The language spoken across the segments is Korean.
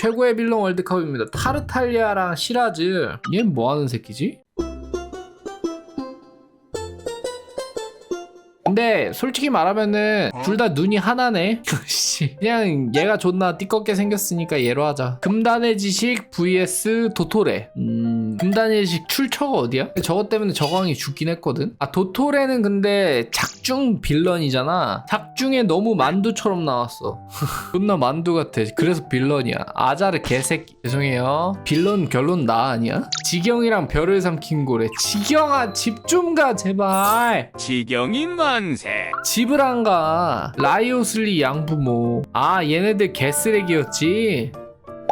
최고의 빌런 월드컵입니다. 타르탈리아랑 시라즈. 얘 뭐 하는 새끼지? 근데 솔직히 말하면은 둘 다 눈이 하나네. 씨. 그냥 얘가 존나 띠껍게 생겼으니까 얘로 하자. 금단의 지식 vs 도토레. 음, 금단의 지식 출처가 어디야? 저것 때문에 저광이 죽긴 했거든. 아 도토레는 근데 작 중 빌런이잖아. 작중에 너무 만두처럼 나왔어. 존나 만두 같아. 그래서 빌런이야. 아자르 개새끼. 죄송해요. 빌런 결론 나 아니야? 지경이랑 별을 삼킨 고래. 지경아 집 좀 가 제발. 지경인 만세. 집을 안 가. 라이오슬리 양부모. 아, 얘네들 개쓰레기였지.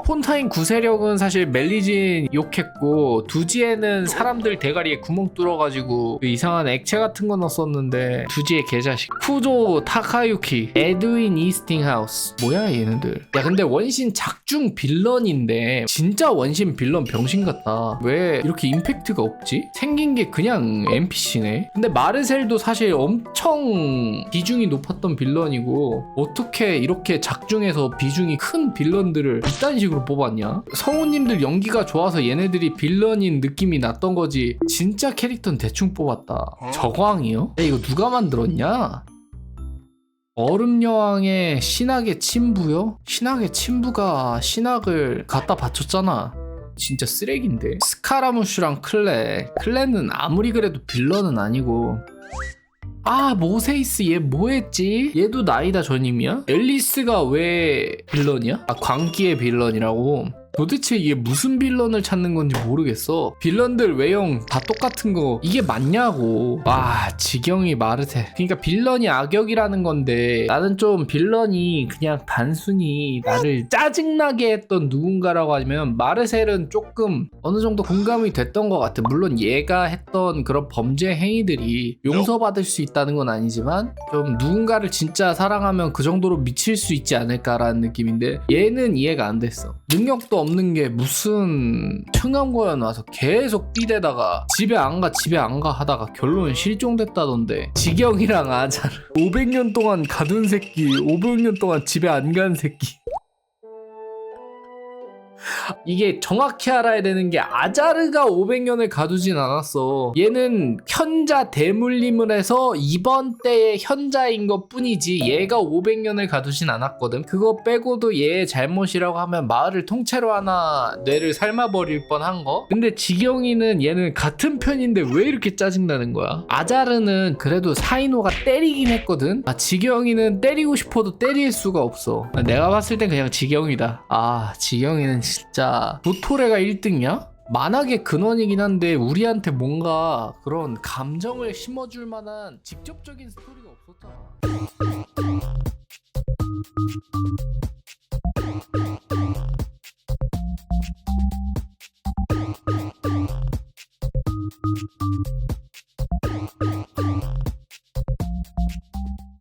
폰타인 구세력은 사실 멜리진 욕했고 두지에는 사람들 대가리에 구멍 뚫어가지고 그 이상한 액체 같은 거 넣었었는데 두지의 개자식. 후조 타카유키 에드윈 이스팅하우스. 뭐야 얘네들. 야 근데 원신 작중 빌런인데 진짜 원신 빌런 병신 같다. 왜 이렇게 임팩트가 없지? 생긴 게 그냥 NPC네. 근데 마르셀도 사실 엄청 비중이 높았던 빌런이고 어떻게 이렇게 작중에서 비중이 큰 빌런들을 이딴 식으로 뽑았냐? 성우님들 연기가 좋아서 얘네들이 빌런인 느낌이 났던 거지 진짜 캐릭터는 대충 뽑았다 저광이요? 야 이거 누가 만들었냐? 얼음 여왕의 신학의 친부요? 신학의 친부가 신학을 갖다 바쳤잖아. 진짜 쓰레기인데. 스카라무슈랑 클레. 클레는 아무리 그래도 빌런은 아니고. 아 모세이스 얘 뭐했지? 얘도 나이다 전임이야? 앨리스가 왜 빌런이야? 아 광기의 빌런이라고? 도대체 이게 무슨 빌런을 찾는 건지 모르겠어. 빌런들 외형 다 똑같은 거 이게 맞냐고. 와 지경이 마르테. 그러니까 빌런이 악역이라는 건데 나는 좀 빌런이 그냥 단순히 나를 짜증나게 했던 누군가라고 하면 마르셀은 조금 어느 정도 공감이 됐던 것 같아. 물론 얘가 했던 그런 범죄 행위들이 용서받을 수 있다는 건 아니지만 좀 누군가를 진짜 사랑하면 그 정도로 미칠 수 있지 않을까라는 느낌인데 얘는 이해가 안 됐어. 능력도 없는 게 무슨 청양고에 나와서 계속 삐대다가 집에 안 가 집에 안 가 하다가 결론은 실종됐다던데. 지경이랑 아자르. 500년 동안 가둔 새끼 500년 동안 집에 안 간 새끼 이게 정확히 알아야 되는 게 아자르가 500년을 가두진 않았어. 얘는 현자 대물림을 해서 이번 때의 현자인 것 뿐이지 얘가 500년을 가두진 않았거든. 그거 빼고도 얘의 잘못이라고 하면 마을을 통째로 하나 뇌를 삶아버릴 뻔한 거. 근데 지경이는 얘는 같은 편인데 왜 이렇게 짜증나는 거야? 아자르는 그래도 사이노가 때리긴 했거든. 아 지경이는 때리고 싶어도 때릴 수가 없어. 내가 봤을 땐 그냥 지경이다. 아 지경이는 진짜 도토레가 1등이야? 만악의 근원이긴 한데 우리한테 뭔가 그런 감정을 심어줄 만한 직접적인 스토리가 없었잖아.